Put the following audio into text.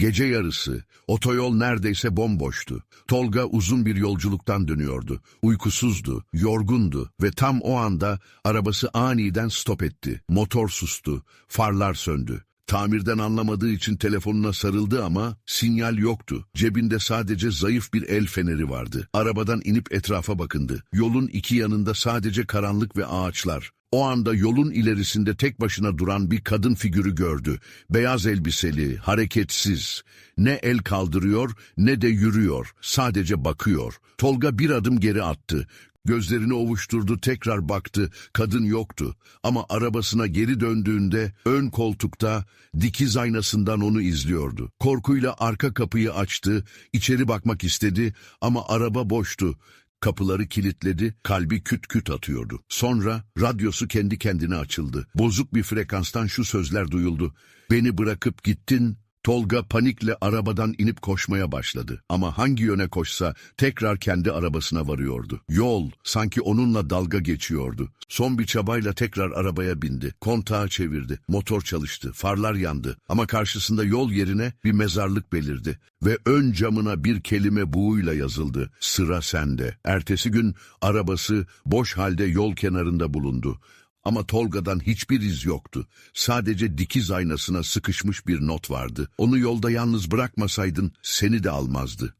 Gece yarısı, otoyol neredeyse bomboştu. Tolga uzun bir yolculuktan dönüyordu. Uykusuzdu, yorgundu ve tam o anda arabası aniden stop etti. Motor sustu, farlar söndü. Tamirden anlamadığı için telefonuna sarıldı ama sinyal yoktu. Cebinde sadece zayıf bir el feneri vardı. Arabadan inip etrafa bakındı. Yolun iki yanında sadece karanlık ve ağaçlar. O anda yolun ilerisinde tek başına duran bir kadın figürü gördü. Beyaz elbiseli, hareketsiz. Ne el kaldırıyor ne de yürüyor. Sadece bakıyor. Tolga bir adım geri attı. Gözlerini ovuşturdu, tekrar baktı. Kadın yoktu. Ama arabasına geri döndüğünde ön koltukta dikiz aynasından onu izliyordu. Korkuyla arka kapıyı açtı, içeri bakmak istedi ama araba boştu. Kapıları kilitledi, kalbi küt küt atıyordu. Sonra radyosu kendi kendine açıldı. Bozuk bir frekanstan şu sözler duyuldu. Beni bırakıp gittin, Tolga panikle arabadan inip koşmaya başladı. Ama hangi yöne koşsa tekrar kendi arabasına varıyordu. Yol sanki onunla dalga geçiyordu. Son bir çabayla tekrar arabaya bindi. Kontağı çevirdi. Motor çalıştı. Farlar yandı. Ama karşısında yol yerine bir mezarlık belirdi. Ve ön camına bir kelime buğuyla yazıldı. Sıra sende. Ertesi gün arabası boş halde yol kenarında bulundu. Ama Tolga'dan hiçbir iz yoktu. Sadece dikiz aynasına sıkışmış bir not vardı. Onu yolda yalnız bırakmasaydın seni de almazdı.